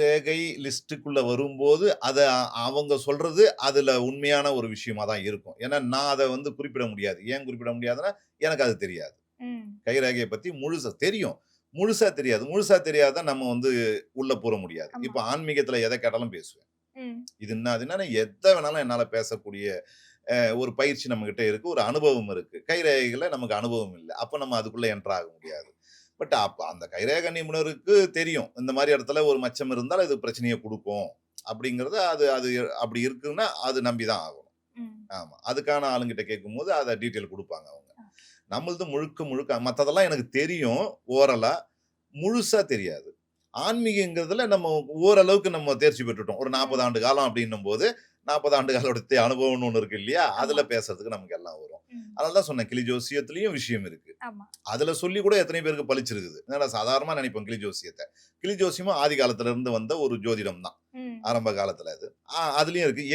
ரேகை லிஸ்ட்டுக்குள்ள வரும்போது அத அவங்க சொல்றது அதுல உண்மையான ஒரு விஷயமா தான் இருக்கும். ஏன்னா நான் அத வந்து குறிப்பிட முடியாது. ஏன் குறிப்பிட முடியாதுன்னா, எனக்கு அது தெரியாது. கைரேகைய பத்தி முழுசா தெரியும். முழுசா தெரியாது. முழுசா தெரியாத நம்ம வந்து உள்ள கூற முடியாது. இப்ப ஆன்மீகத்துல எத கேட்டாலும் பேசுவேன். இது என்ன அது என்னன்னு எத வேணாலும் என்னால பேசக்கூடிய ஒரு பயிற்சி நம்மகிட்ட இருக்கு. ஒரு அனுபவம் இருக்கு. கைரேகைகள்ல நமக்கு அனுபவம் இல்ல. அப்ப நம்ம அதுக்குள்ள என்டர் ஆக முடியாது. பட் அப்ப அந்த கைரேகை நிபுணருக்கு தெரியும். இந்த மாரி இடத்துல ஒரு மச்சம் இருந்தால் அது பிரச்சனைய குடுக்கும். அப்படிங்கிறது அது அது அப்படி இருக்குன்னா, அது நம்பி தான் ஆகணும். ம். ஆமா. அதுக்கான ஆளுங்கிட்ட கேட்கும்போது அத டீட்டெயில் குடுப்பாங்க அவங்க. நம்மளது முழுக்க முழுக்க மத்ததெல்லாம் எனக்கு தெரியும் ஓரலா. முழுசா தெரியாது. ஆன்மீகங்கிறதுல நம்ம ஓரளவுக்கு நம்ம தேர்ச்சி பெற்றுட்டோம். ஒரு 40 ம். ஆண்டு காலம் அப்படின்னும்போது, 40 ஆண்டு காலோட அனுபவம்னு ஒண்ணு இருக்கு இல்லையா? அதுல. பேசுறதுக்கு நமக்கு எல்லாம் வரும். அதனால தான் சொன்னேன். கிளி ஜோசியத்திலயும் விஷயம் இருக்கு. அதுல சொல்லி கூட எத்தனை பேருக்கு பலிச்சிருக்குது. என்னடா சாதாரணமா நினைப்போம் கிளி ஜோசியத்த. கிளி ஜோசியமும் ஆதி காலத்துல இருந்து வந்த ஒரு ஜோதிடம் தான். ஆரம்ப காலத்துல அது. அதுலயும் இருக்கு. எலி